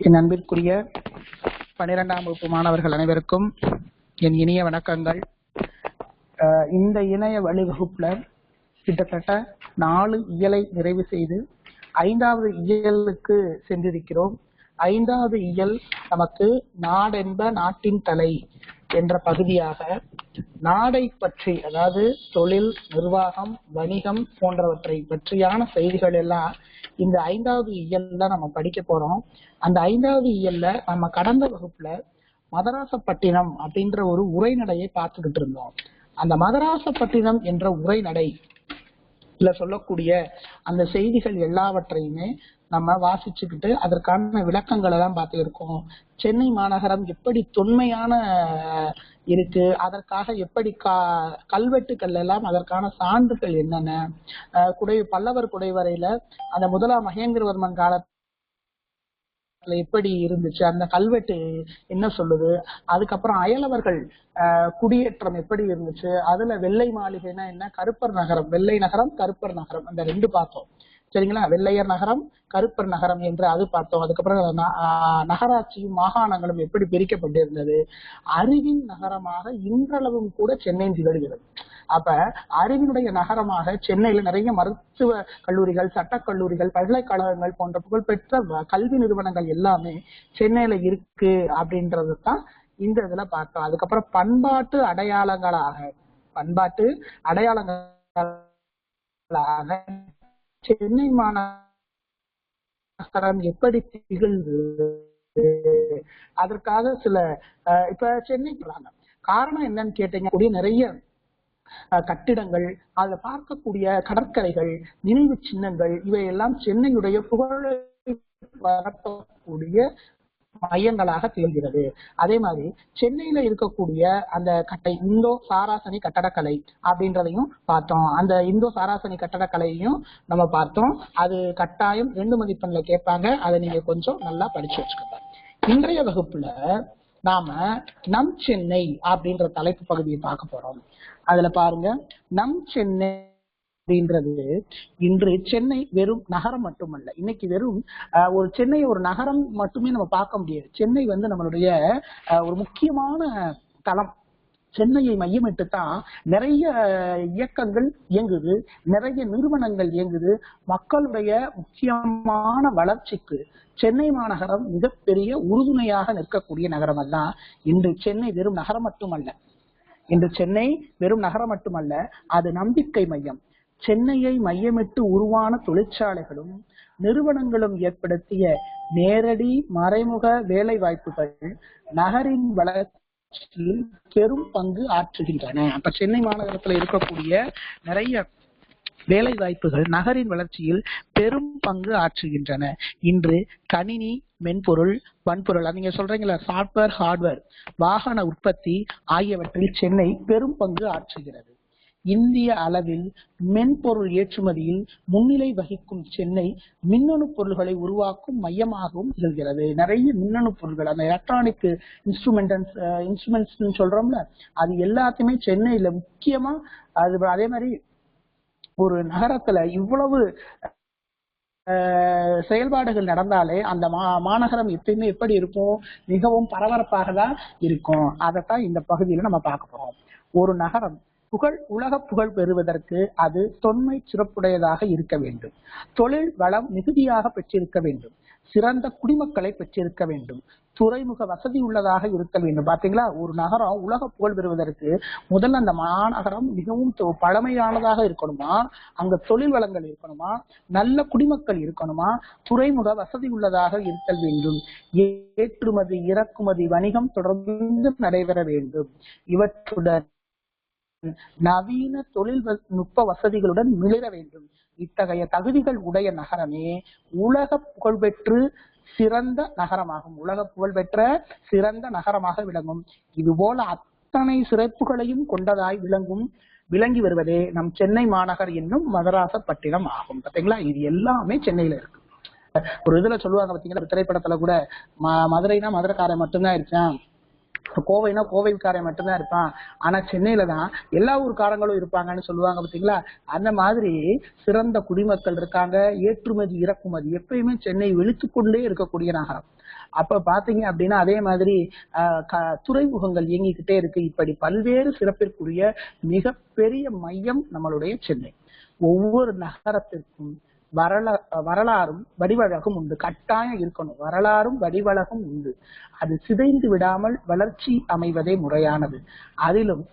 என் அன்பிற்குரிய பனிரெண்டாம் வகுப்பு மாணவர்கள் அனைவருக்கும் என் இனிய வணக்கங்கள். இந்த இணைய வழிவகுப்புல கிட்டத்தட்ட நாலு இயலை நிறைவு செய்து ஐந்தாவது இயலுக்கு சென்றிருக்கிறோம். ஐந்தாவது இயல் நமக்கு நாடென்ப நாட்டின் தலை என்ற பகுதியாக நாடை பற்றி அதாவது தொழில் நிர்வாகம் வணிகம் போன்றவற்றை பற்றியான செய்திகள் எல்லாம் இந்த ஐந்தாவது இயல்ல நம்ம படிக்க போறோம். அந்த ஐந்தாவது இயல்ல நம்ம கடந்த வகுப்புல மதராசப்பட்டினம் அப்படின்ற ஒரு உரைநடையை பார்த்துக்கிட்டு இருந்தோம். அந்த மதராசப்பட்டினம் என்ற உரைநடை சொல்லக்கூடிய அந்த செய்திகள் எல்லாவற்றையுமே நம்ம வாசிச்சுக்கிட்டு அதற்கான விளக்கங்களை தான் பார்த்து இருக்கோம். சென்னை மாநகரம் எப்படி தொன்மையான இருக்கு. அதற்காக எப்படி கா கல்வெட்டுக்கள் எல்லாம் அதற்கான சான்றுகள் என்னென்ன? குடை பல்லவர் குடைவரையில அந்த முதலாம் மகேந்திரவர்மன் கால எப்படி இருந்துச்சு? அந்த கல்வெட்டு என்ன சொல்லுது? அதுக்கப்புறம் அயலவர்கள் ஆஹ், குடியேற்றம் எப்படி இருந்துச்சு? அதுல வெள்ளை மாளிகைனா என்ன? கருப்பர் நகரம். வெள்ளை நகரம் கருப்பர் நகரம். அந்த ரெண்டு பார்த்தோம். சரிங்களா? வெள்ளையர் நகரம் கருப்பர் நகரம் என்று அது பார்த்தோம். அதுக்கப்புறம் ஆஹ், நகராட்சியும் மாகாணங்களும் எப்படி பிரிக்கப்பட்டிருந்தது? அறிவின் நகரமாக இன்றளவும் கூட சென்னை திகழ்கிறது. அப்ப அறிவினுடைய நகரமாக சென்னையில நிறைய மருத்துவ கல்லூரிகள் சட்டக் கல்லூரிகள் பல்கலைக்கழகங்கள் போன்ற புகழ்பெற்ற கல்வி நிறுவனங்கள் எல்லாமே சென்னையில இருக்கு அப்படின்றது தான் இந்த இதுல பார்த்தோம். அதுக்கப்புறம் பண்பாட்டு அடையாளங்களாக பண்பாட்டு அடையாளங்களாக சென்னை மாநகரம் எப்படி திகழ்ந்து அதற்காக சில அஹ், இப்ப சென்னை காரணம் என்னன்னு கேட்டீங்க கூடிய நிறைய அஹ், கட்டிடங்கள் அதுல பார்க்கக்கூடிய கடற்கரைகள் நினைவு சின்னங்கள் இவையெல்லாம் சென்னையுடைய புகழை பரப்பக்கூடிய மையங்களாக திகழ்கிறது. அதே மாதிரி சென்னையில இருக்கக்கூடிய அந்த கட்டை இந்தோ சாராசனி கட்டடக்கலை அப்படின்றதையும் பார்த்தோம். அந்த இந்தோ சாராசனி கட்டடக்கலையையும் நம்ம பார்த்தோம். அது கட்டாயம் ரெண்டு மதிப்பெண்ல கேட்பாங்க. அதை நீங்க கொஞ்சம் நல்லா படிச்சு வச்சுக்கோங்க. இன்றைய வகுப்புல நாம நம் சென்னை அப்படின்ற தலைப்பு பகுதியை பார்க்க போறோம். அதுல பாருங்க நம் சென்னை அப்படின்றது இன்று சென்னை வெறும் நகரம் மட்டுமல்ல. இன்னைக்கு வெறும் ஒரு சென்னை ஒரு நகரம் மட்டுமே நம்ம பார்க்க முடியாது. சென்னை வந்து நம்மளுடைய அஹ், ஒரு முக்கியமான தளம். சென்னையை மையமிட்டு தான் நிறைய இயக்கங்கள் இயங்குது நிறைய நிறுவனங்கள் இயங்குது. மக்களுடைய முக்கியமான வளர்ச்சிக்கு சென்னை மாநகரம் மிகப்பெரிய உறுதுணையாக நிற்கக்கூடிய நகரம் தான் இன்று சென்னை வெறும் நகரம் மட்டுமல்ல. இன்று சென்னை வெறும் நகரம் மட்டுமல்ல அது நம்பிக்கை மையம். சென்னையை மையமிட்டு உருவான தொழிற்சாலைகளும் நிறுவனங்களும் ஏற்படுத்திய நேரடி மறைமுக வேலை வாய்ப்புகள் நகரின் வளர்ச்சியில் பெரும் பங்கு ஆற்றுகின்றன. அப்ப சென்னை மாநகரத்துல இருக்கக்கூடிய நிறைய வேலை வாய்ப்புகள் நகரின் வளர்ச்சியில் பெரும் பங்கு ஆற்றுகின்றன. இன்று கணினி மென்பொருள் வன்பொருள் நீங்க சொல்றீங்களா சாஃப்ட்வேர் ஹார்ட்வேர் வாகன உற்பத்தி ஆகியவற்றில் சென்னை பெரும் பங்கு ஆற்றுகிறது. இந்திய அளவில் மென்பொருள் ஏற்றுமதியில் முன்னிலை வகிக்கும் சென்னை மின்னணு பொருள்களை உருவாக்கும் மையமாகவும் திகழ்கிறது. நிறைய மின்னணு பொருள்கள் அந்த எலக்ட்ரானிக் இன்ஸ்ட்ருமெண்டன்ஸ் இன்ஸ்ட்ருமெண்ட்ஸ் சொல்றோம்ல அது எல்லாத்தையுமே சென்னையில முக்கியமா அது அதே மாதிரி ஒரு நகரத்துல இவ்வளவு செயல்பாடுகள் நடந்தாலே அந்த மா மாநகரம் எப்பயுமே எப்படி இருக்கும்? மிகவும் பரபரப்பாக தான் இருக்கும். அதைத்தான் இந்த பகுதியில நம்ம பார்க்க போறோம். ஒரு நகரம் புகழ் உலக புகழ் பெறுவதற்கு அது தொன்மை சிறப்புடையதாக இருக்க வேண்டும். தொழில் வளம் மிகுதியாக பெற்றிருக்க வேண்டும். சிறந்த குடிமக்களை பெற்றிருக்க வேண்டும். துறைமுக வசதி உள்ளதாக இருக்க வேண்டும். பாத்தீங்களா? ஒரு நகரம் உலக புகழ் பெறுவதற்கு முதல்ல அந்த மாநகரம் மிகவும் தொ- பழமையானதாக இருக்கணுமா? அங்க தொழில் வளங்கள் இருக்கணுமா? நல்ல குடிமக்கள் இருக்கணுமா? துறைமுக வசதி உள்ளதாக இருத்தல் வேண்டும். ஏற்றுமதி இறக்குமதி வணிகம் தொடர்ந்து நடைபெற வேண்டும். இவற்றுடன் நவீன தொழில் நுட்ப வசதிகளுடன் மிளிர வேண்டும். இத்தகைய தகுதிகள் உடைய நகரமே உலக புகழ்பெற்று சிறந்த நகரமாகும். உலக புகழ்பெற்ற சிறந்த நகரமாக விளங்கும். இதுபோல அத்தனை சிறப்புகளையும் கொண்டதாய் விளங்கும் விளங்கி வருவதே நம் சென்னை மாநகர் என்னும் மதராசப்பட்டினம் ஆகும். பாத்தீங்களா? இது எல்லாமே சென்னையில இருக்கு. ஒரு இதுல சொல்லுவாங்க பாத்தீங்களா? திரைப்படத்துல கூட ம- மதுரைனா மதுரைக்காரன் மட்டும்தான் இருக்கான். கோவைனா கோவைக்காரன் மட்டும்தான் இருப்பான். ஆனா சென்னையில தான் எல்லா ஊர்க்காரங்களும் இருப்பாங்கன்னு சொல்லுவாங்க பாத்தீங்களா? அந்த மாதிரி சிறந்த குடிமக்கள் இருக்காங்க ஏற்றுமதி இறக்குமதி எப்பயுமே சென்னை வெளுத்துக்கொண்டே இருக்கக்கூடிய நகரம். அப்ப பாத்தீங்க அப்படின்னா அதே மாதிரி ஆஹ் க- துறைமுகங்கள் இயங்கிக்கிட்டே இருக்கு. இப்படி பல்வேறு சிறப்பிற்குரிய மிகப்பெரிய மையம் நம்மளுடைய சென்னை. ஒவ்வொரு நகரத்திற்கும் வரலா வரலாறும் வடிவழகும் உண்டு. கட்டாயம் இருக்கணும். வரலாறும் வடிவழகும் உண்டு. அது சிதைந்து விடாமல் வளர்ச்சி அமைவதே முறையானது. அதிலும்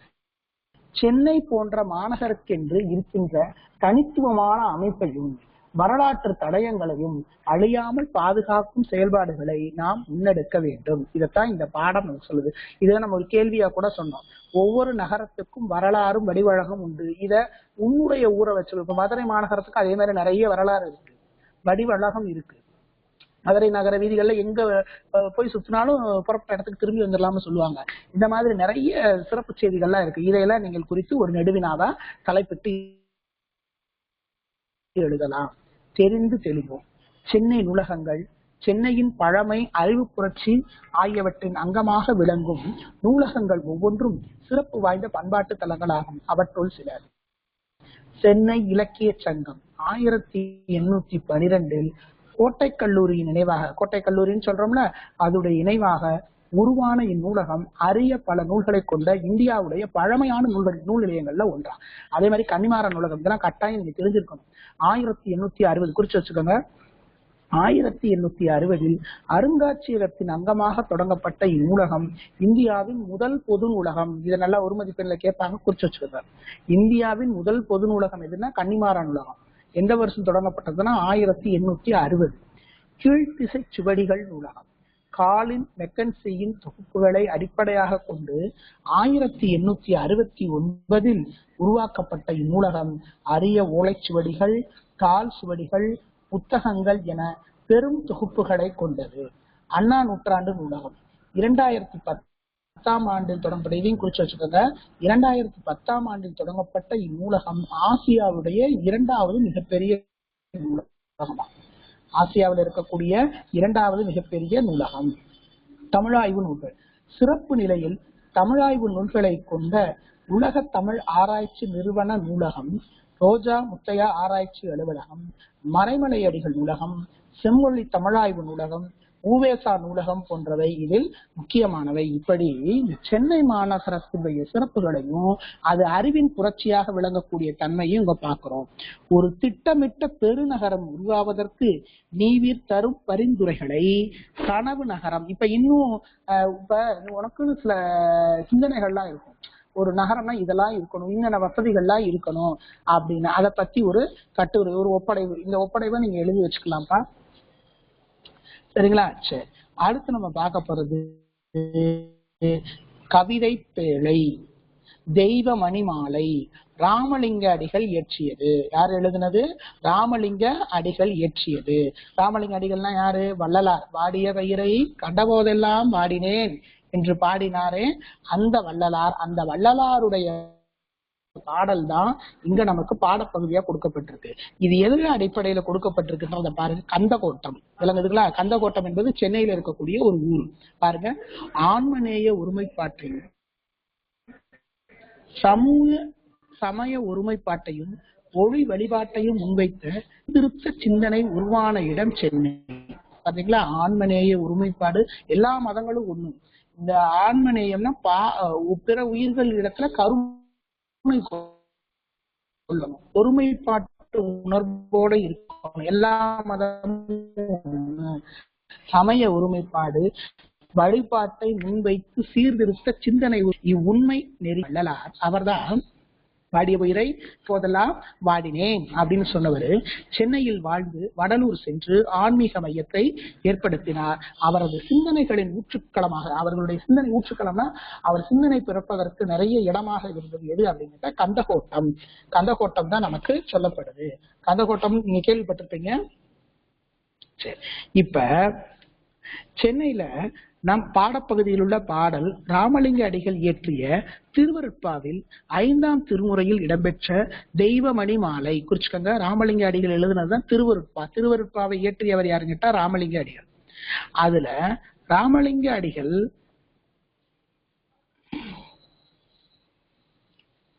சென்னை போன்ற மாநகருக்கென்று இருக்கின்ற தனித்துவமான அமைப்பையும் வரலாற்று தடயங்களையும் அழியாமல் பாதுகாக்கும் செயல்பாடுகளை நாம் முன்னெடுக்க வேண்டும். இதைத்தான் இந்த பாடம் நமக்கு சொல்லுது. இதை நம்ம ஒரு கேள்வியா கூட சொன்னோம். ஒவ்வொரு நகரத்துக்கும் வரலாறும் வடிவழகம் உண்டு. இத உன்னுடைய ஊரை வச்சு இப்ப மதுரை மாநகரத்துக்கு அதே மாதிரி நிறைய வரலாறு இருக்கு. வடிவழகம் இருக்கு. மதுரை நகர வீதிகள்ல எங்க போய் சுத்தினாலும் புறப்பட்ட இடத்துக்கு திரும்பி வந்துடலாம்னு சொல்லுவாங்க. இந்த மாதிரி நிறைய சிறப்பு செய்திகள்லாம் இருக்கு. இதையெல்லாம் நீங்கள் குறித்து ஒரு நெடுவினாவா தலைப்பிட்டு எழுதலாம். தெரிந்து தெளிவோம் சென்னை நூலகங்கள் சென்னையின் பழமை அறிவு புரட்சி ஆகியவற்றின் அங்கமாக விளங்கும் நூலகங்கள் ஒவ்வொன்றும் சிறப்பு வாய்ந்த பண்பாட்டு தலங்களாகும். அவற்றுள் சில சென்னை இலக்கிய சங்கம் ஆயிரத்தி எண்ணூத்தி பனிரெண்டில் கோட்டை கல்லூரியின் நினைவாக கோட்டை கல்லூரின்னு சொல்றோம்ல அதோட இணைவாக உருவான இந்நூலகம் அரிய பல நூல்களை கொண்ட இந்தியாவுடைய பழமையான நூல்கள் நூல் நிலையங்கள்ல ஒன்றா. அதே மாதிரி கன்னிமார நூலகம் இதெல்லாம் கட்டாயம் நீங்க தெரிஞ்சிருக்கணும். ஆயிரத்தி எண்ணூத்தி அறுபது குறிச்சு வச்சுக்கோங்க. ஆயிரத்தி எண்ணூத்தி அறுபதில் அருங்காட்சியகத்தின் அங்கமாக தொடங்கப்பட்ட இந்நூலகம் இந்தியாவின் முதல் பொது நூலகம். இதை நல்லா ஒரு மதிப்பெண்ல கேட்பாங்க குறிச்சு வச்சுக்கோங்க. இந்தியாவின் முதல் பொது நூலகம் எதுன்னா கன்னிமாரா நூலகம். எந்த வருஷம் தொடங்கப்பட்டதுன்னா ஆயிரத்தி எண்ணூத்தி அறுபது. கீழ்த்திசை சுவடிகள் நூலகம். காலின் மெக்கன்சியின் தொகுப்புகளை அடிப்படையாக கொண்டு ஆயிரத்தி எண்ணூத்தி அறுபத்தி ஒன்பதில் உருவாக்கப்பட்ட இந்நூலகம் அரிய ஓலைச்சுவடிகள் கால் சுவடிகள் புத்தகங்கள் என பெரும் தொகுப்புகளை கொண்டது. அண்ணா நூற்றாண்டு நூலகம். இரண்டாயிரத்தி பத்தாம் ஆண்டில் தொடங்கப்பட்ட இதையும் குறிச்சு வச்சுக்கோங்க. இரண்டாயிரத்தி பத்தாம் ஆண்டில் தொடங்கப்பட்ட இந்நூலகம் ஆசியாவுடைய இரண்டாவது மிகப்பெரிய நூலகமாகும். ஆசியாவில் இருக்கக்கூடிய இரண்டாவது மிகப்பெரிய நூலகம். தமிழாய்வு நூல்கள். சிறப்பு நிலையில் தமிழாய்வு நூல்களை கொண்ட உலக தமிழ் ஆராய்ச்சி நிறுவன நூலகம் ரோஜா முத்தையா ஆராய்ச்சி அலுவலகம் மறைமலையடிகள் நூலகம் செம்மொழி தமிழாய்வு நூலகம் ஊவேசா நூலகம் போன்றவை இதில் முக்கியமானவை. இப்படி சென்னை மாநகரத்துடைய சிறப்புகளையும் அது அறிவின் புரட்சியாக விளங்கக்கூடிய தன்மையும் இங்க பாக்குறோம் ஒரு திட்டமிட்ட பெருநகரம் உருவாவதற்கு நீவிர் தரும் பரிந்துரைகளை கனவு நகரம். இப்ப இன்னும் இப்ப உனக்கு சில சிந்தனைகள்லாம் இருக்கும். ஒரு நகரம்னா இதெல்லாம் இருக்கணும் இன்னென்ன வசதிகள்லாம் இருக்கணும் அப்படின்னு. அதை பத்தி ஒரு கட்டுரை ஒரு ஒப்படைவு. இந்த ஒப்படைவை நீங்க எழுதி வச்சுக்கலாம்ப்பா. சரிங்களா? சரி. அடுத்து நம்ம பார்க்க போறது கவிதை பேழை தெய்வ மணிமாலை ராமலிங்க அடிகள் இயற்றியது. யார் எழுதினது? ராமலிங்க அடிகள் இயற்றியது. ராமலிங்க அடிகள்னா யாரு? வள்ளலார். வாடிய பயிரை கண்டபோதெல்லாம் வாடினேன் என்று பாடினாரே அந்த வள்ளலார். அந்த வள்ளலாருடைய பாடல் தான் இங்க நமக்கு பாடப்பகுதியா கொடுக்கப்பட்டிருக்கு. இது எதிர அடிப்படையில கொடுக்கப்பட்டிருக்குன்றத பாருங்க கந்தகோட்டம். விளங்குதுங்களா கந்தகோட்டம் என்பது சென்னையில இருக்கக்கூடிய ஒரு ஊர். பாருங்க ஆன்மநேய ஒருமைப்பாட்டையும் சமூக சமய ஒருமைப்பாட்டையும் ஒளி வழிபாட்டையும் முன்வைத்த திருத்த சிந்தனை உருவான இடம் சென்னை. பாத்தீங்களா? ஆன்மநேய ஒருமைப்பாடு. எல்லா மதங்களும் ஒண்ணு. இந்த ஆன்மநேயம்னா பா பிற உயிர்கள் இடத்துல பொறுமை கொள்ளணும் ஒருமைப்பாட்டு உணர்வோட இருக்கணும். எல்லா மதமும் சமய ஒருமைப்பாடு வழிபாட்டை முன்வைத்து சீர்திருத்த சிந்தனை இவ்வுண்மை நெறி வள்ளலார். அவர்தான் வாடிய உயிரை போதெல்லாம் வாடினேன் அப்படின்னு சொன்னவர் சென்னையில் வாழ்ந்து வடலூர் சென்று ஆன்மீக மையத்தை ஏற்படுத்தினார். அவரது சிந்தனைகளின் ஊற்றுக்களமாக அவர்களுடைய சிந்தனை ஊற்றுக்களம்னா அவர் சிந்தனை பிறப்பதற்கு நிறைய இடமாக இருந்தது. எது அப்படின்னு கந்தகோட்டம். கந்தகோட்டம் தான் நமக்கு சொல்லப்படுது. கந்தகோட்டம் நீங்க கேள்விப்பட்டிருப்பீங்க? சரி. இப்ப சென்னையில நம் பாடப்பகுதியில் உள்ள பாடல் ராமலிங்க அடிகள் இயற்றிய திருவருட்பாவில் ஐந்தாம் திருமுறையில் இடம்பெற்ற தெய்வமணி மாலை. குறிச்சுக்கங்க ராமலிங்க அடிகள் எழுதுனதுதான் திருவருட்பா. திருவருட்பாவை இயற்றியவர் யாருன்னு கேட்டா ராமலிங்க அடிகள். அதுல ராமலிங்க அடிகள்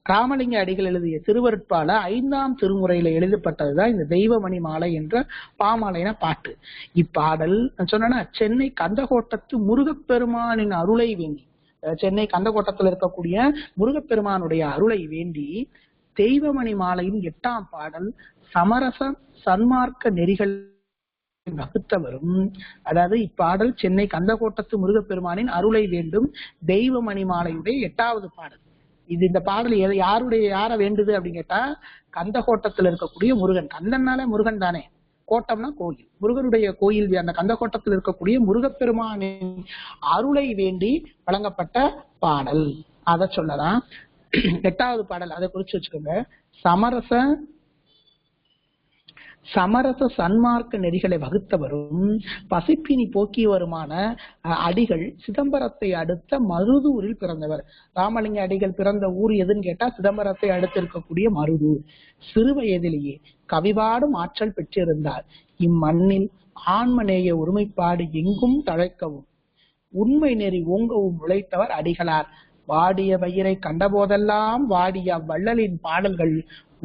ராமலிங்க அடிகள் எழுதிய திருவருட்பால ஐந்தாம் திருமுறையில எழுதப்பட்டதுதான் இந்த தெய்வமணி மாலை என்ற பாமாலைன பாட்டு. இப்பாடல் சொன்னா சொன்னேன்னா சென்னை கந்தகோட்டத்து முருகப்பெருமானின் அருளை வேண்டி சென்னை கந்தகோட்டத்தில் இருக்கக்கூடிய முருகப்பெருமானுடைய அருளை வேண்டி தெய்வமணி மாலையின் எட்டாம் பாடல் சமரச சன்மார்க்க நெறிகள் வகுத்தவரும் அதாவது இப்பாடல் சென்னை கந்தகோட்டத்து முருகப்பெருமானின் அருளை வேண்டும் தெய்வமணி மாலையுடைய எட்டாவது பாடல். இது இந்த பாடல் எதை- யாருடைய யாரை வேண்டுது அப்படின்னு கேட்டா கந்தகோட்டத்துல இருக்கக்கூடிய முருகன். கந்தன்னாலே முருகன் தானே. கோட்டம்னா கோயில். முருகனுடைய கோயில் அந்த கந்தகோட்டத்தில் இருக்கக்கூடிய முருகப்பெருமானின் அருளை வேண்டி வழங்கப்பட்ட பாடல். அத சொல்லலாம். எட்டாவது பாடல் அதை குறிச்சு வச்சுக்கோங்க. சமரச சமரச சன்மார்க்க நெறிகளை வகுத்தவரும் பசிப்பினி போக்கியவருமான அஹ், அடிகள் சிதம்பரத்தை அடுத்த மருதூரில் பிறந்தவர். ராமலிங்க அடிகள் பிறந்த ஊர் எதுன்னு கேட்டா சிதம்பரத்தை அடுத்து இருக்கக்கூடிய மருதூர். சிறு வயதிலேயே கவிபாடும் ஆற்றல் பெற்றிருந்தார். இம்மண்ணில் ஆன்மநேய ஒருமைப்பாடு எங்கும் தழைக்கவும் உண்மை நெறி ஓங்கவும் உழைத்தவர் அடிகளார். வாடிய வயிறை கண்டபோதெல்லாம் வாடிய வள்ளலின் பாடல்கள்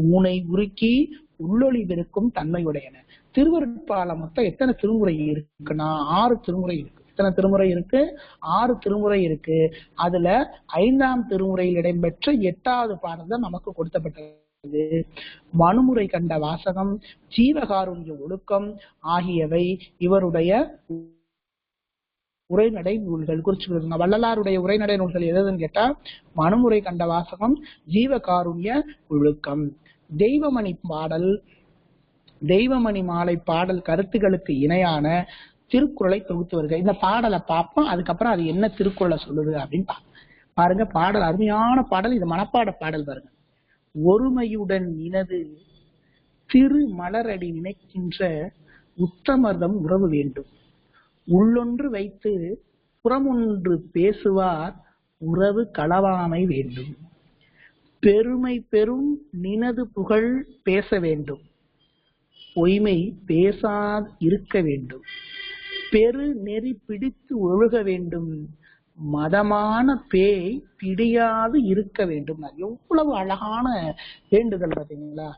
ஊனை உருக்கி உள்ளொளிவிருக்கும் தன்மையுடையன. திருவருட்பால மொத்தம் எத்தனை திருமுறை இருக்குன்னா ஆறு திருமுறை இருக்கு. எத்தனை திருமுறை இருக்கு? ஆறு திருமுறை இருக்கு. அதுல ஐந்தாம் திருமுறையில் இடம்பெற்ற எட்டாவது பாடல் நமக்கு கொடுத்தப்பட்டது மனுமுறை கண்ட வாசகம் ஜீவகாருண்ய ஒழுக்கம் ஆகியவை இவருடைய உரைநடை நூல்கள். குறிச்சுக்கிறதுங்க வள்ளலாருடைய உரைநடை நூல்கள் எதுன்னு கேட்டா மனுமுறை கண்ட வாசகம் ஜீவகாருண்ய ஒழுக்கம். தெய்வமணி பாடல் தெய்வமணி மாலை பாடல் கருத்துகளுக்கு இணையான திருக்குறளை தொகுத்து வருக. இந்த பாடலை பார்ப்போம். அதுக்கப்புறம் அது என்ன திருக்குறளை சொல்லுது அப்படின்னு பார்ப்போம். பாருங்க பாடல் அருமையான பாடல். இது மனப்பாட பாடல் பாருங்க. ஒருமையுடன் இனது திரு மலரடி நினைக்கின்ற உத்தமர்தம் உறவு வேண்டும். உள்ளொன்று வைத்து புறமொன்று பேசுவார் உறவு களவாமை வேண்டும். பெருமை பெரும் நினது புகழ் பேச வேண்டும். பொய்மை பேசாது இருக்க வேண்டும். பெரு நெறி பிடித்து ஒழுக வேண்டும். மதமான பேய் பிடியாது இருக்க வேண்டும். எவ்வளவு அழகான வேண்டுதல் பார்த்தீங்களா?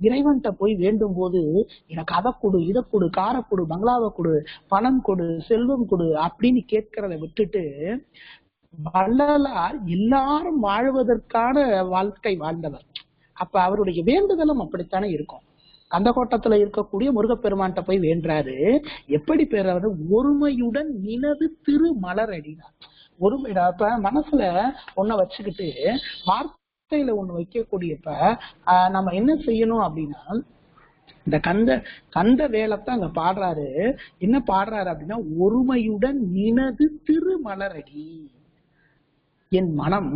இறைவன்கிட்ட போய் வேண்டும் போது எனக்கு அதை கொடு இதை கொடு காரை கொடு பங்களாவை கொடு பணம் கொடு செல்வம் கொடு அப்படின்னு கேட்கறத விட்டுட்டு வள்ளலார் எல்லாரும் வாழ்வதற்கான வாழ்க்கை வாழ்ந்தவர். அப்ப அவருடைய வேண்டுதலும் அப்படித்தானே இருக்கும். கந்தகோட்டத்துல இருக்கக்கூடிய முருகப்பெருமான்கிட்ட போய் வேண்டுறாரு. எப்படி பெறாரு ஒருமையுடன் நினது திரு மலரடினார். ஒருமைடா அப்ப மனசுல ஒன்ன வச்சுக்கிட்டு வார்த்தையில ஒண்ணு வைக்கக்கூடியப்ப நம்ம என்ன செய்யணும் அப்படின்னா இந்த கந்த கந்த வேலைத்தான் அங்க பாடுறாரு. என்ன பாடுறாரு அப்படின்னா ஒருமையுடன் நினது திருமலரடி என் மனம்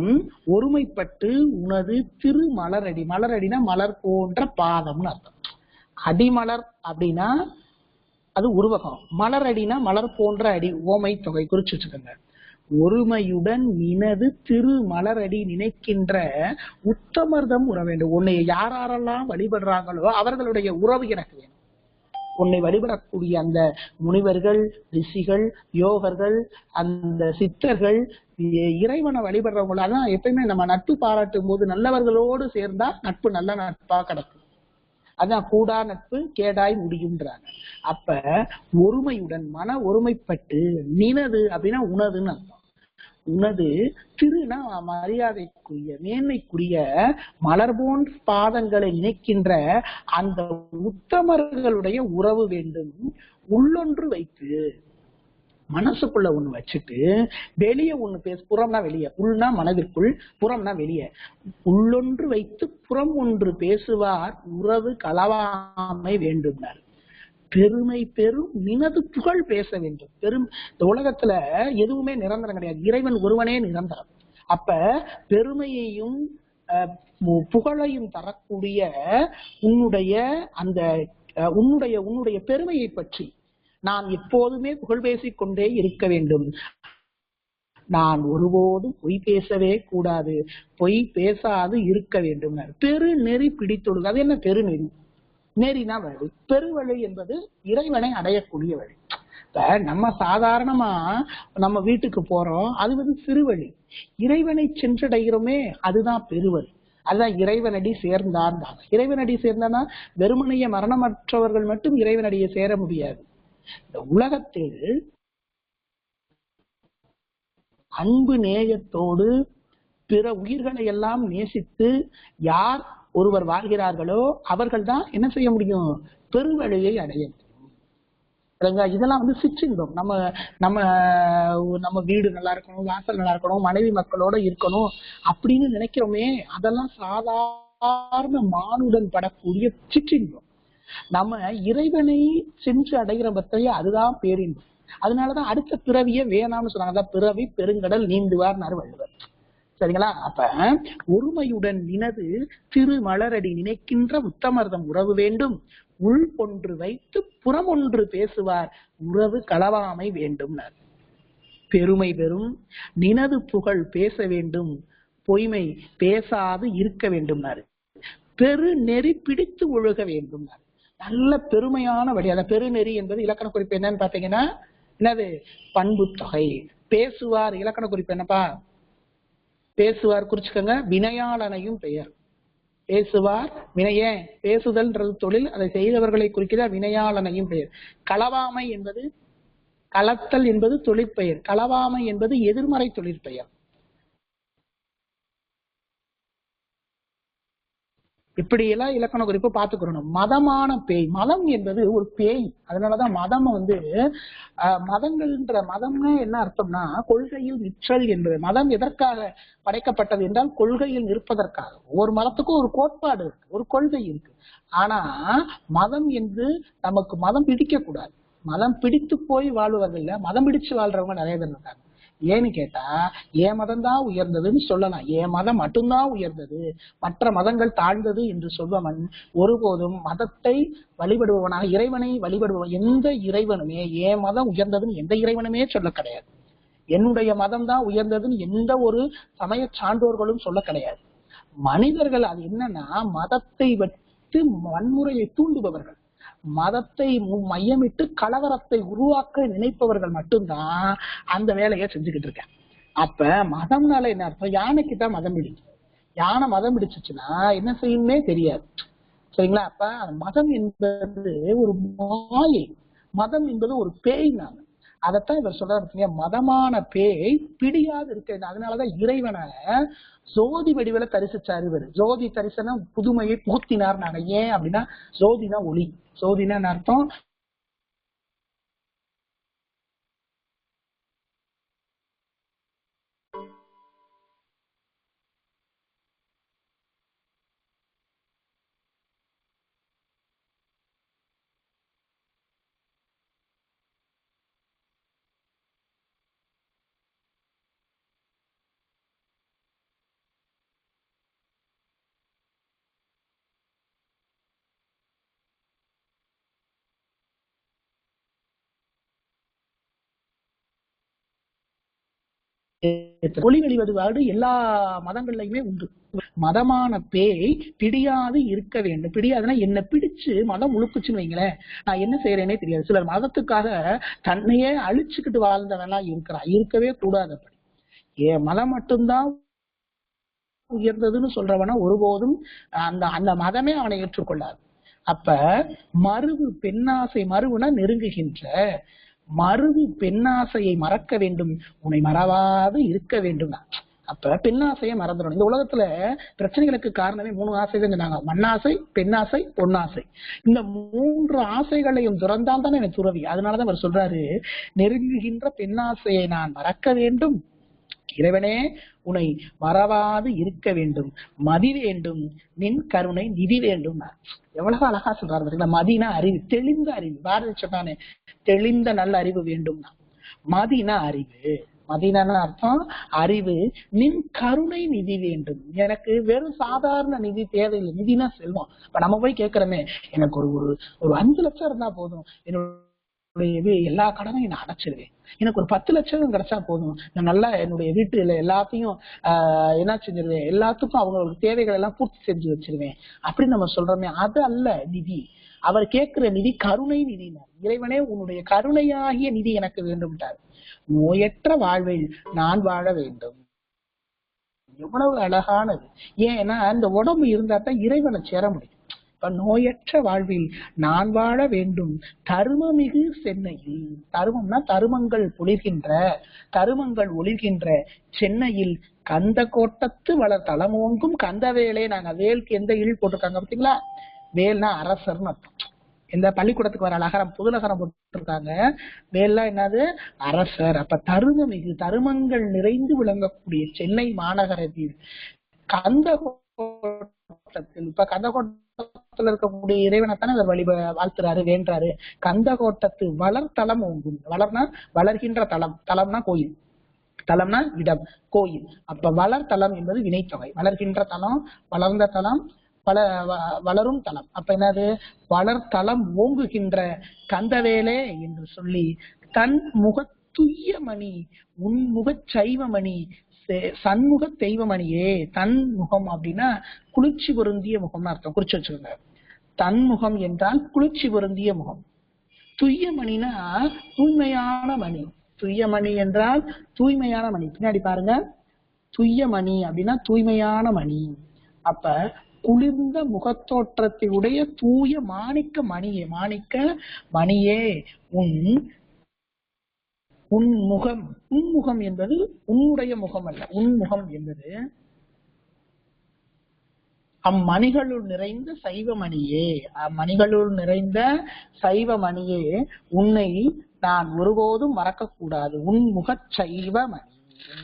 ஒருமைப்பட்டு உனது திரு மலரடி மலரடினா மலர் போன்ற பாதம்னு அர்த்தம். அடிமலர் அப்படின்னா அது உருவகம். மலரடினா மலர் போன்ற அடி ஓமை தொகை குறிச்சு வச்சுக்கோங்க. ஒருமையுடன் நினது திரு மலரடி நினைக்கின்ற உத்தமர்தம் உற வேண்டும். உன்னை யாரெல்லாம் வழிபடுறாங்களோ அவர்களுடைய உறவு எனக்கு வேணும். உன்னை வழிபடக்கூடிய அந்த முனிவர்கள் ரிஷிகள் யோகர்கள் அந்த சித்தர்கள் இறைவனை வழிபடுறவங்கள அதான் எப்பயுமே நம்ம நட்பு பாராட்டும் போது நல்லவர்களோடு சேர்ந்தா நட்பு நல்ல நட்பா கிடக்கும். அதான் கூடா நட்பு கேடாய் முடியும்ன்றாங்க. அப்ப ஒருமையுடன் மன ஒருமைப்பட்டு நினது அப்படின்னா உணதுன்னு அர்த்தம். உனது திருனா மரியாதைக்குரிய மேன்மைக்குரிய மலர்போன் பாதங்களை நினைக்கின்ற அந்த உத்தமர்களுடைய உறவு வேண்டும். உள்ளொன்று வைத்து மனசுக்குள்ள ஒண்ணு வச்சுட்டு வெளியே ஒண்ணு பேச புறம்னா வெளிய உள்னா மனதிற்குள் புறம்னா வெளிய. உள்ளொன்று வைத்து புறம் ஒன்று பேசுவார் உறவு களவாமை வேண்டும்னார். பெருமை பெரும் நினது புகழ் பேச வேண்டும். பெரும் இந்த உலகத்துல எதுவுமே நிரந்தரம் கிடையாது. இறைவன் ஒருவனே நிரந்தரம். அப்ப பெருமையையும் அஹ், பு- புகழையும் தரக்கூடிய உன்னுடைய அந்த அஹ், உன்னுடைய உன்னுடைய பெருமையை பற்றி நான் எப்போதுமே புகழ் பேசிக் கொண்டே இருக்க வேண்டும். நான் ஒருபோதும் பொய் பேசவே கூடாது. பொய் பேசாது இருக்க வேண்டும். பெரு நெறி பிடித்துள்ளது அது என்ன பெருநெறி நெறினா வழி. பெருவழி என்பது இறைவனை அடையக்கூடிய வழி. இப்ப நம்ம சாதாரணமா நம்ம வீட்டுக்கு போறோம். அது வந்து சிறுவழி இறைவனை சென்றடைகிறோமே அதுதான் பெருவழி அதுதான் இறைவனடி சேர்ந்தான் இறைவனடி சேர்ந்தானா வெறுமனைய மரணமற்றவர்கள் மட்டும் இறைவனடியை சேர முடியாது. இந்த உலகத்தில் அன்பு நேயத்தோடு பிற உயிர்களை எல்லாம் நேசித்து யார் ஒருவர் வாழ்கிறார்களோ அவர்கள் தான் என்ன செய்ய முடியும்? பெருவழியை அடைய முடியும். இதெல்லாம் வந்து சிற்றின்பம். நம்ம நம்ம நம்ம வீடு நல்லா இருக்கணும் வாசல் நல்லா இருக்கணும் மனைவி மக்களோட இருக்கணும் அப்படின்னு நினைக்கிறோமே அதெல்லாம் சாதாரண மானுடன் படக்கூடிய சிற்றின்பம். நம்ம இறைவனை சென்று அடைகிற பத்தையே அதுதான் பேரின்பம். அதனாலதான் அடுத்த பிறவியே வேணாம்னு சொன்னாங்க பிறவி பெருங்கடல் நீந்துவார் வள்ளுவர் சரிங்களா? அப்ப ஒருமையுடன் நினது திரு மலரடி நினைக்கின்ற உத்தமர்தம் உறவு வேண்டும். உள் ஒன்று வைத்து புறம் ஒன்று பேசுவார். உறவு களவாமை வேண்டும் பெருமை பெறும். நினது புகழ் பேச வேண்டும். பொய்மை பேசாது இருக்க வேண்டும்னாரு. பெரு நெறி பிடித்து ஒழுக வேண்டும் நல்ல பெருமையான வழி. அந்த பெருநெறி என்பது இலக்கண குறிப்பு என்னன்னு பாத்தீங்கன்னா என்னது? பண்பு தொகை. பேசுவார் இலக்கண குறிப்பு என்னப்பா? பேசுவார் குறிச்சுக்கோங்க. வினையாளனையும் பெயர். பேசுவார் வினையே பேசுதல்ன்றது தொழில் அதை செய்தவர்களை குறிக்கிற வினையாளனையும் பெயர். களவாமை என்பது களத்தல் என்பது தொழிற்பெயர். களவாமை என்பது எதிர்மறை தொழிற்பெயர். இப்படி எல்லாம் இலக்கண குறிப்பு பாத்துக்கிறணும் மதமான பேய். மதம் என்பது ஒரு பேய். அதனாலதான் மதம் வந்து மதங்கள்ன்ற மதம்னா என்ன அர்த்தம்னா கொள்கையில் நிற்றல் என்பது. மதம் எதற்காக படைக்கப்பட்டது என்றால் கொள்கையில் நிற்பதற்காக. ஒரு மதத்துக்கும் ஒரு கோட்பாடு இருக்கு ஒரு கொள்கை இருக்கு. ஆனா மதம் என்று நமக்கு மதம் பிடிக்க கூடாது மதம் பிடித்து போய் வாழ்வதில்லை. மதம் பிடிச்சு வாழ்றவங்க நிறைய பேர் இருக்காங்க. ஏன்னு கேட்டா என் மதம் தான் உயர்ந்ததுன்னு சொல்லலாம். என் மதம் மட்டும்தான் உயர்ந்தது. மற்ற மதங்கள் தாழ்ந்தது என்று சொல்பவன் ஒருபோதும் மதத்தை வழிபடுபவனாக இறைவனை வழிபடுபவன் எந்த இறைவனுமே என் மதம் உயர்ந்ததுன்னு எந்த இறைவனுமே சொல்ல கிடையாது. என்னுடைய மதம் தான் உயர்ந்ததுன்னு எந்த ஒரு சமய சான்றோர்களும் சொல்ல கிடையாது. மனிதர்கள் அது என்னன்னா மதத்தை வைத்து வன்முறையை தூண்டுபவர்கள். மதத்தை மு- மையமிட்டு கலவரத்தை உருவாக்க நினைப்பவர்கள் மட்டும்தான் அந்த வேலையை செஞ்சுக்கிட்டு இருக்கேன். அப்ப மதம்னால என்ன அர்த்தம்? யானைக்கு தான் மதம் பிடிக்கும் யானை மதம் பிடிச்சிச்சுன்னா என்ன செய்யணுமே தெரியாது. சரிங்களா? அப்ப மதம் என்பது ஒரு மாயை. மதம் என்பது ஒரு பேய் நான் அதைத்தான் இவர் சொல்றாரு மதமான பேய் பிடியாது இருக்க அதனாலதான் இறைவனை ஜோதி வடிவில தரிசிச்சாரு இவர். ஜோதி தரிசனம் புதுமையை புகுத்தினார் நாங்க. ஏன் அப்படின்னா ஜோதினா ஒளி. ஜோதினா அர்த்தம் ஒளி வெளிவடுபாடு எல்லா மதங்கள்லயுமே உண்டு. மதமான பேய் பிடியாது இருக்க வேண்டும். பிடியாதுன்னா என்ன பிடிச்சு மதம் முழுக்குச்சுன்னு வைங்களேன். நான் என்ன செய்யறேனே தெரியாது. சிலர் மதத்துக்காக தன்னையே அழிச்சுக்கிட்டு வாழ்ந்தவனா இருக்கிறான் இருக்கவே கூடாது அப்படி. ஏ மதம் மட்டும்தான் உயர்ந்ததுன்னு சொல்றவனா ஒருபோதும் அந்த அந்த மதமே அவனை ஏற்றுக்கொள்ளாது. அப்ப மருவு பெண்ணாசை மருவுனா நெருங்குகின்ற மருவு பெண்ணாசையை மறக்க வேண்டும். உன்னை மறவாது இருக்க வேண்டும். அப்ப பெண்ணாசையை மறந்துடணும். இந்த உலகத்துல பிரச்சனைகளுக்கு காரணமே மூணு ஆசை தான் சொன்னாங்க. மண்ணாசை பெண்ணாசை பொன்னாசை. இந்த மூன்று ஆசைகளையும் துறந்தால் தானே எனக்கு துறவி. அதனாலதான் அவர் சொல்றாரு நெருங்குகின்ற பெண்ணாசையை நான் மறக்க வேண்டும். இறைவனே உன்னை மறவாது இருக்க வேண்டும். மதி வேண்டும். நின் கருணை நிதி வேண்டும். எவ்வளவு அழகா சொல்றாரு பாத்தீங்களா மதினா அறிவு தெளிந்த அறிவு. பாரதி சொன்னானே தெளிந்த நல்ல அறிவு வேண்டும். மதினா அறிவு. மதினா அர்த்தம் அறிவு நின் கருணை நிதி வேண்டும். எனக்கு வெறும் சாதாரண நிதி தேவையில்லை. நிதினா செல்வம். இப்ப நம்ம போய் கேட்கிறோமே எனக்கு ஒரு ஒரு ஒரு அஞ்சு லட்சம் இருந்தா போதும். என்னோட இது எல்லா கடனையும் நான் அடைச்சிருவேன். எனக்கு ஒரு பத்து லட்சம் கிடைச்சா போதும். நான் நல்லா என்னுடைய வீட்டுல எல்லாத்தையும் ஆஹ் என்ன செஞ்சிருவேன்? எல்லாத்துக்கும் அவங்களுக்கு தேவைகள் எல்லாம் பூர்த்தி செஞ்சு வச்சிருவேன். அப்படின்னு நம்ம சொல்றோமே அது அல்ல நிதி. அவர் கேட்கிற நிதி கருணை நிதினார் இறைவனே உன்னுடைய கருணையாகிய நிதி எனக்கு வேண்டும்ட்டார். நோயற்ற வாழ்வில் நான் வாழ வேண்டும். எவ்வளவு அழகானது. ஏன்னா இந்த உடம்பு இருந்தா தான் இறைவனை சேர முடியும். நோயற்ற வாழ்வில் நான் வாழ வேண்டும். தருமமிகு சென்னையில். தருமம்னா தருமங்கள் பொழிகின்ற தருமங்கள் ஒளிர்கின்ற சென்னையில் கந்த கோட்டத்து வளர் தளமோங்கும் கந்த வேலே. நாங்க வேலுக்கு எந்த இல் போட்டிருக்காங்க பாத்தீங்களா? வேல்னா அரசர்னு அர்த்தம். இந்த பள்ளிக்கூடத்துக்கு வர நகரம் புது நகரம் போட்டிருக்காங்க. வேல்லாம் என்னது? அரசர். அப்ப தருமமிகு தருமங்கள் நிறைந்து விளங்கக்கூடிய சென்னை மாநகரத்தில் கந்த கோட்டத்தில் இப்ப கந்த கோட்டத்துல இருக்கக்கூடிய இறைவனை தானே அவர் வழி வாழ்த்துறாரு வேண்டாரு கந்த கோட்டத்து வளர்த்தலம் ஓங்கும். வளர்னா வளர்கின்ற தளம் தளம்னா கோயில். தலம்னா இடம். கோயில். அப்ப வளர் வளர்த்தலம் என்பது வினைத்தொகை. வளர்கின்ற தலம் வளர்ந்த தலம் வள வளரும் தலம். அப்ப என்னது? வளர்த்தலம் ஓங்குகின்ற கந்தவேலே என்று சொல்லி தன் முக துய்யமணி உன்முகச் சைவமணி சண்முக தெய்வமணியே தன் முகம் அப்படின்னா குளிர்ச்சி பொருந்திய முகம்னு அர்த்தம். குறிச்சு வச்சுக்கோங்க தன் முகம் என்றால் குளிர்ச்சி பொருந்திய முகம். துய்யமணினா தூய்மையான மணி. துய்யமணி என்றால் தூய்மையான மணி. பின்னாடி பாருங்க. துய்யமணி அப்படின்னா தூய்மையான மணி. அப்ப குளிர்ந்த முகத்தோற்றத்தை உடைய தூய மாணிக்க மணியே மாணிக்க மணியே உன் உன் முகம் உன் முகம் என்பது உன்னுடைய முகம் அல்ல உன் முகம் என்பது அம்மணிகளுள் நிறைந்த சைவமணியே. அம்மணிகளுள் நிறைந்த சைவமணியே. உன்னை நான் ஒருபோதும் மறக்க கூடாது உன் முகச் சைவமணி.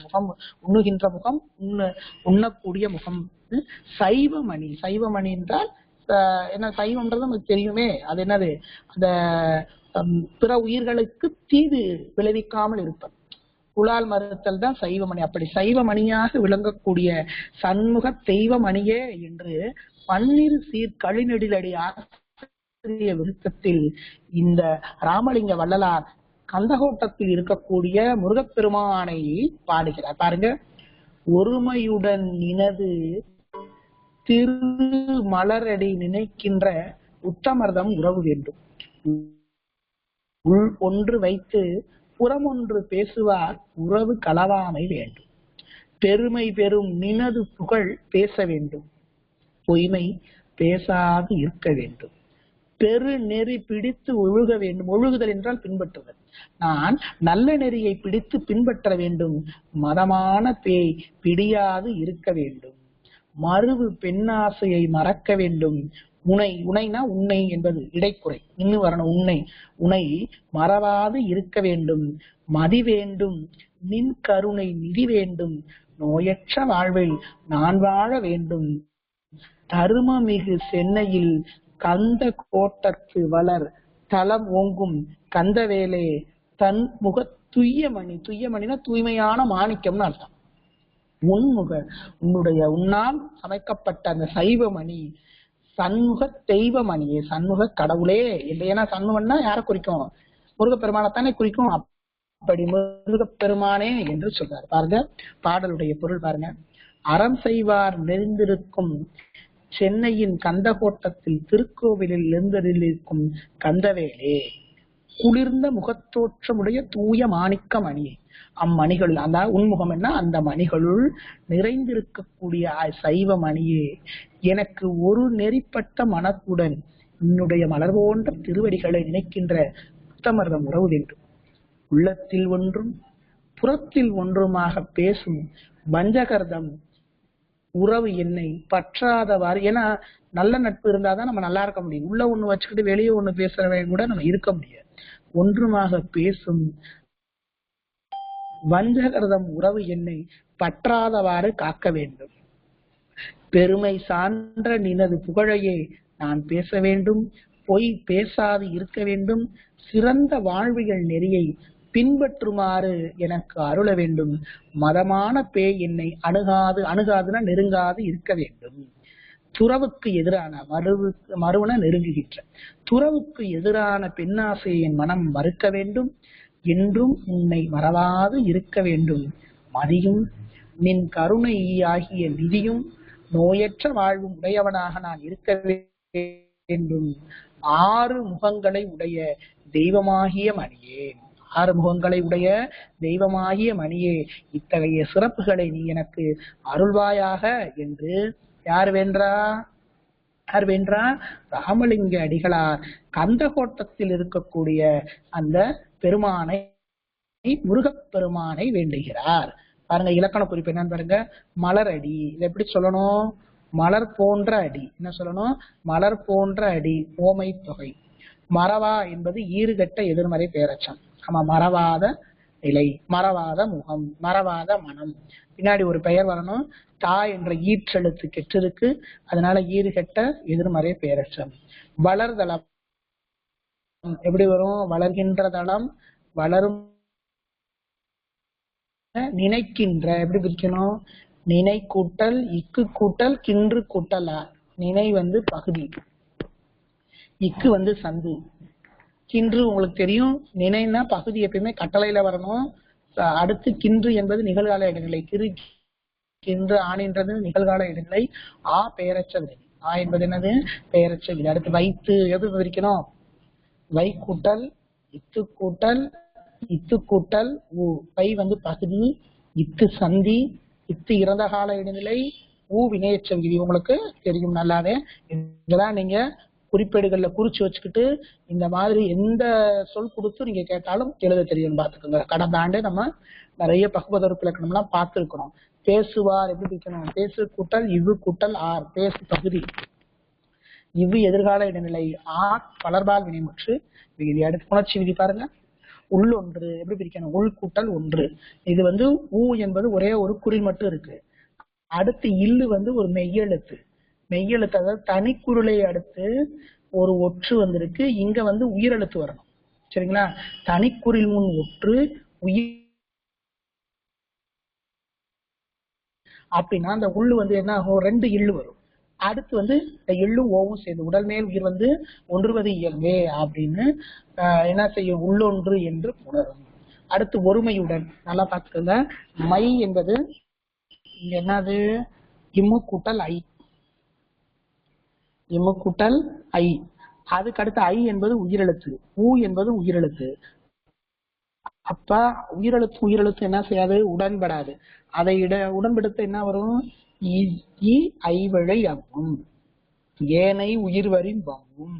முகம் உண்ணுகின்ற முகம் உண்ண உண்ணக்கூடிய முகம். சைவமணி. சைவமணி என்றால் அஹ், என்ன சைவம்ன்றது நமக்கு தெரியுமே. அது என்னது? அந்த பிற உயிர்களுக்கு தீது விளைவிக்காமல் இருப்பது. குழால் மறுத்தல் தான் சைவமணி. அப்படி சைவமணியாக விளங்கக்கூடிய சண்முக தெய்வமணியே என்று பன்னிரு சீர் கழிநெடிலடி ஆசிரிய விருத்தத்தில் இந்த ராமலிங்க வள்ளலார் கந்தகோட்டத்தில் இருக்கக்கூடிய முருகப்பெருமானை பாடுகிறார். பாருங்க. ஒருமையுடன் நினது திரு மலரடி நினைக்கின்ற உத்தமர்தம் உறவு வேண்டும். உள் ஒன்று வைத்து புறமொன்று பேசுவார் உறவு களவாமை வேண்டும். பெருமை பெறும் நினது புகழ் பேச வேண்டும். பொய்மை பேசாது இருக்க வேண்டும். பெரு நெறி பிடித்து ஒழுக வேண்டும். ஒழுகுதல் என்றால் பின்பற்றுதல். நான் நல்ல நெறியை பிடித்து பின்பற்ற வேண்டும். மதமான பேய் பிடியாது இருக்க வேண்டும். மறுவு பெண்ணாசையை மறக்க வேண்டும். உனை உனைனா உன்னை என்பது இடைக்குறை. இன்னும் வரணும் உன்னை. உனை மறவாது இருக்க வேண்டும் மதி வேண்டும் நின் கருணை நிதி வேண்டும் நோயற்ற வாழ்வில் நான் வாழ வேண்டும். தருமமிகு சென்னையில் கந்த கோட்டத்து வளர் தலம் ஓங்கும் கந்தவேலே தன் முக துய்யமணி துய்யமணினா தூய்மையான மாணிக்கம்னு அர்த்தம். உன்முக உன்னுடைய உன்னால் சமைக்கப்பட்ட அந்த சைவமணி சண்முக தெய்வமணியே சண்முக கடவுளே. ஏன்னா சண்முகம்னா யாரை குறிக்கும்? முருகப்பெருமானைத்தானே குறிக்கும்? அப்படி முருகப்பெருமானே என்று சொல்றாரு. பாருங்க பாடலுடைய பொருள் பாருங்க. அறம் செய்வார் நெறிந்திருக்கும் சென்னையின் கந்தகோட்டத்தில் திருக்கோவிலில் எழுந்தருளிருக்கும் கந்தவேலே. குளிர்ந்த முகத்தோற்றமுடைய தூய மாணிக்கமணி அம்மணிகள் அந்த உண்முகம் என்ன? அந்த மணிகளுள் நிறைந்திருக்கக்கூடிய சைவ மணியே எனக்கு ஒரு நெறிப்பட்ட மனத்துடன் என்னுடைய மலர் போன்ற திருவடிகளை நினைக்கின்ற உத்தமர்தம் உறவு வேண்டும். உள்ளத்தில் ஒன்றும் புறத்தில் ஒன்றுமாக பேசும் வஞ்சகர்தம் உறவு என்னை பற்றாதவாறு ஏன்னா நல்ல நட்பு இருந்தாதான் நம்ம நல்லா இருக்க முடியும். உள்ள ஒண்ணு வச்சுக்கிட்டு வெளியே ஒண்ணு பேசுறவங்க கூட நம்ம இருக்க முடியாது. ஒன்றுமாக பேசும் வஞ்சகர்தம் உறவு என்னை பற்றாதவாறு காக்க வேண்டும். பெருமை சான்ற நினது புகழையே நான் பேச வேண்டும். பொய் பேசாது இருக்க வேண்டும். சிறந்த வாழ்வியல் நெறியை பின்பற்றுமாறு எனக்கு அருள வேண்டும். மதமான பேய் என்னை அணுகாது அணுகாதுன்னா நெருங்காது இருக்க வேண்டும். துறவுக்கு எதிரான மறுவுக்கு மறுவன நெருங்குகின்ற. துறவுக்கு எதிரான பெண்ணாசையை என் மனம் மறுக்க வேண்டும். என்றும் உன்னை மறவாது இருக்க வேண்டும். மதியும் நின் கருணை ஆகிய நிதியும் நோயற்ற வாழ்வும் உடையவனாக நான் இருக்க வேண்டும். ஆறு முகங்களை உடைய தெய்வமாகிய மணியே. ஆறு முகங்களை உடைய தெய்வமாகிய மணியே. இத்தகைய சிறப்புகளை நீ எனக்கு அருள்வாயாக என்று யார் வென்றா யார் வென்றா ராமலிங்க அடிகளார். கந்தகோட்டத்தில் இருக்கக்கூடிய அந்த பெருமானை முருகப்பெருமானை வேண்டுகிறார். பாருங்க இலக்கண குறிப்பு என்னன்னு பாருங்க. மலர் அடி. இதை எப்படி சொல்லணும்? மலர் போன்ற அடி. என்ன சொல்லணும்? மலர் போன்ற அடி. ஓமை தொகை மறவா என்பது ஈறுகட்ட எதிர்மறை பேரச்சம். ஆமா மறவாத நிலை. மறவாத முகம் மறவாத மனம். பின்னாடி ஒரு பெயர் வரணும். தா என்ற ஈற்றெழுத்து கெட்டிருக்கு. அதனால ஈறுகெட்ட எதிர்மறை பேரச்சம் வளர்தளம். எப்படி வரும்? வளர்கின்ற தளம் வளரும் நினைக்கின்ற. எப்படி பிரிக்கணும்? நினை கூட்டல் இக்கு கூட்டல் கின்று கூட்டலா நினை வந்து பகுதி. இக்கு வந்து சந்து. கின்று உங்களுக்கு தெரியும். நினைனா பகுதி எப்பயுமே கட்டளையில வரணும். அடுத்து கின்று என்பது நிகழ்கால இடைநிலை. கிரு கின்று ஆணின்றது நிகழ்கால இடைநிலை. ஆ பெயரச்ச விதி ஆ என்பது என்னது? பெயரச்ச விதி அடுத்து வைத்து எப்படி விவரிக்கணும்? வை கூட்டல் இத்து கூட்டல் இத்து கூட்டல் ஊ வை வந்து பகுதி இத்து சந்தி இத்து இறந்த கால இடைநிலை ஊ வினையச்ச விதி. உங்களுக்கு தெரியும் நல்லாவே. இதெல்லாம் நீங்க குறிப்பேடுகள்ல குறிச்சு வச்சுக்கிட்டு இந்த மாதிரி எந்த சொல் கொடுத்து நீங்க கேட்டாலும் எழுத தெரியும் பாத்துக்கோங்க கடந்த ஆண்டே நம்ம நிறைய பகுபதற்கு இலக்கணம்லாம் பார்த்துருக்கணும் பேசுவார் எப்படி பிரிக்கணும்? பேசு கூட்டல் இவ்வு கூட்டல் ஆர். பேசு பகுதி. இவ்வு எதிர்கால இடைநிலை ஆர். பலர்பால் வினைமுற்று. விகுதி அடுத்து உணர்ச்சி விதி பாருங்க. உள் ஒன்று எப்படி பிரிக்கணும்? உள் கூட்டல் ஒன்று. இது வந்து ஊ என்பது ஒரே ஒரு குறி மட்டும் இருக்கு. அடுத்து இல்லு வந்து ஒரு மெய்யெழுத்து மெய்யெழுத்து அதாவது தனிக்குருளை அடுத்து ஒரு ஒற்று வந்திருக்கு. இங்க வந்து உயிரெழுத்து வரணும். சரிங்களா? தனிக்குறில் முன் ஒற்று உயிர் அப்படின்னா அந்த உள்ளு வந்து என்ன ஆகும்? ரெண்டு இல்லு வரும். அடுத்து வந்து இந்த எள்ளும் ஓவும் சேர்ந்து உடல் மேல் உயிர் வந்து ஒன்றுவது இயல்பே அப்படின்னு ஆஹ் என்ன செய்யும்? உள்ளொன்று என்று உணரும் அடுத்து ஒருமையுடன் நல்லா பார்த்துக்கோங்க. மை என்பது இங்க என்னது? இம்மு கூட்டல் ஐ. இம்மு கூட்டல் ஐ. அதுக்கு அடுத்து ஐ என்பது உயிரெழுத்து. ஊ என்பது உயிரெழுத்து. அப்ப உயிரெழுத்து உயிரெழுத்து என்ன செய்யாது? உடன்படாது. அதை இட உடன்படுத்த என்ன வரும்? ஐவழை அவ்வும் ஏனை உயிர்வரின் வவ்வும்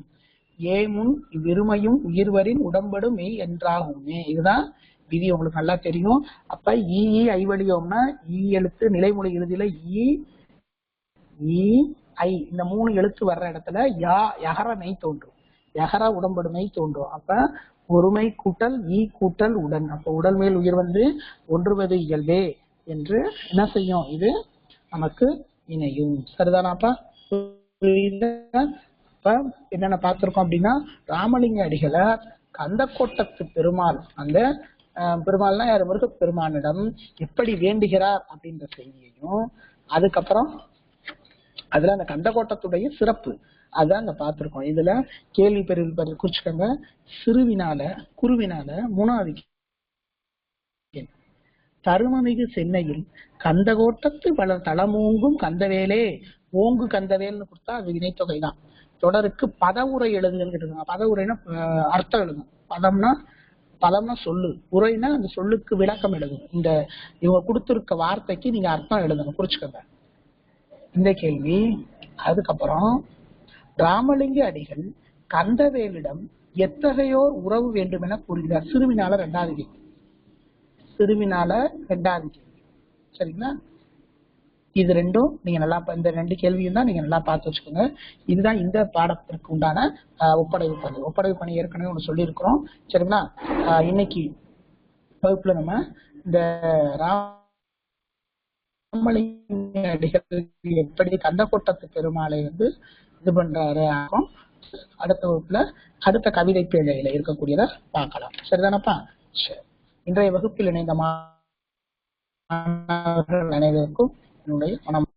ஏமுன் இவ்விருமையும் உயிர்வரின் உடம்படு மெய் என்றாகுமே. இதுதான் விதி. உங்களுக்கு நல்லா தெரியும். அப்ப ஈ ஐ ஐவழியோம்னா ஈ எழுத்து நிலைமொழி இறுதியில இ ஈ ஐ இந்த மூணு எழுத்து வர்ற இடத்துல யா யகர மெய் தோன்றும். யகர உடம்படுமை தோன்றும். அப்ப ஒருமை கூட்டல் ஈ கூட்டல் உடன். அப்ப உடல் மேல் உயிர் வந்து ஒன்றுவது இயல்பே என்று என்ன செய்யும்? இது நமக்கு இணையும். சரிதானாப்பா புரியுதா? என்னென்ன பார்த்திருக்கோம் அப்படின்னா ராமலிங்க அடிகளை கந்தக்கோட்டத்து பெருமாள் அந்த அஹ், பெருமாள்னா யார்? முருகப் பெருமானிடம் எப்படி வேண்டுகிறார் அப்படின்ற செய்தியையும் அதுக்கப்புறம் அதுல அந்த கந்தக்கோட்டத்துடைய சிறப்பு. அதான் அங்க பார்த்திருக்கோம். இதுல கேள்வி பெருவில் பெரு குறிச்சுக்கோங்க. சிறுவினால குருவினால மூணாவது தருமமிகு சென்னையில் கந்தகோட்டத்து வளர் தளமூங்கும் கந்தவேலே. ஓங்கு கந்தவேல்னு கொடுத்தா அது வினைத்தொகை தான். தொடருக்கு பதவுரை எழுதுன்னு கேட்டிருக்காங்க. பதவுரைனா உரைனா அர்த்தம் எழுதும். பதம்னா பதம்னா சொல்லு. உரைனா அந்த சொல்லுக்கு விளக்கம் எழுதும். இந்த இவங்க கொடுத்துருக்க வார்த்தைக்கு நீங்க அர்த்தம் எழுதணும். குறிச்சுக்கோங்க. இந்த கேள்வி. அதுக்கப்புறம் ராமலிங்க அடிகள் கந்தவேலிடம் எத்தகையோர் உறவு வேண்டும் என கூறுகிறார்? சிறுமினால ரெண்டாவது கேள்வி. சிறுமினால ரெண்டாவது கேள்வி. சரிங்களா? இது ரெண்டும் நீங்க நல்லா இந்த ரெண்டு கேள்வியும் தான் நீங்க நல்லா பார்த்து வச்சுக்கோங்க. இதுதான் இந்த பாடத்திற்கு உண்டான ஒப்படைவு பணி. ஒப்படைவு பணி ஏற்கனவே ஒன்று சொல்லியிருக்கிறோம். சரிங்களா? இன்னைக்கு வகுப்புல நம்ம இந்த ராம் அடிகள் எப்படி கந்தக்கோட்டத்து பெருமாளை வந்து இது பண்றாரு ஆகும். அடுத்த வகுப்புல அடுத்த கவிதை பேழையில இருக்கக்கூடியதை பார்க்கலாம். சரிதானப்பா? சரி. இன்றைய வகுப்பில் இணைந்த மாணவர்கள் அனைவருக்கும் என்னுடைய மனம்